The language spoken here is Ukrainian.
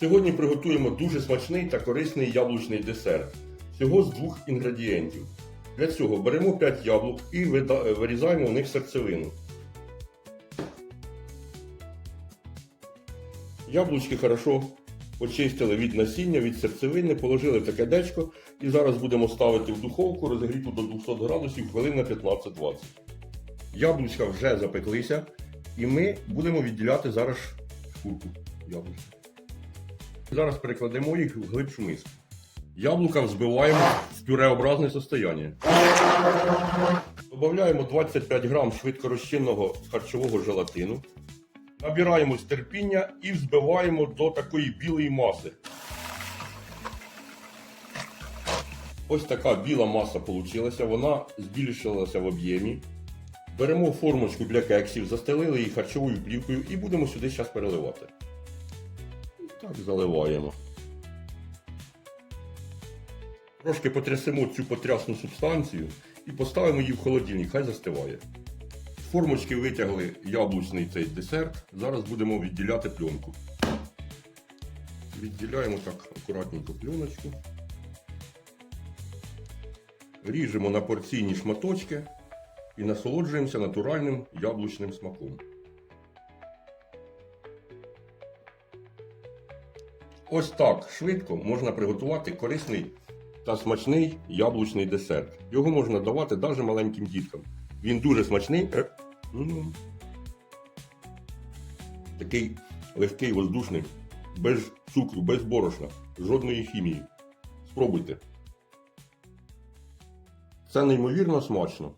Сьогодні приготуємо дуже смачний та корисний яблучний десерт. Всього з двох інгредієнтів. Для цього беремо 5 яблук і вирізаємо в них серцевину. Яблучки хорошо очистили від насіння, від серцевини, положили в таке дечко і зараз будемо ставити в духовку розігріту до 200 градусів хвилин на 15-20. Яблучка вже запеклися, і ми будемо відділяти зараз шкурку яблучка. Зараз перекладемо їх в глибшу миску. Яблука взбиваємо в пюреобразне состояние. Додаємо 25 грам швидкорозчинного харчового желатину. Набираємо з терпіння і взбиваємо до такої білої маси. Ось така біла маса вийшла, вона збільшилася в об'ємі. Беремо формочку для кексів, застелили її харчовою плівкою і будемо сюди зараз переливати. Так заливаємо. Трошки потрясемо цю потрясну субстанцію і поставимо її в холодильник, хай застиває. З формочки витягли яблучний цей десерт. Зараз будемо відділяти пленку. Відділяємо так акуратненько пленочку. Ріжемо на порційні шматочки і насолоджуємося натуральним яблучним смаком. Ось так швидко можна приготувати корисний та смачний яблучний десерт. Його можна давати навіть маленьким діткам. Він дуже смачний. Е. Такий легкий, воздушний, без цукру, без борошна, жодної хімії. Спробуйте. Це неймовірно смачно.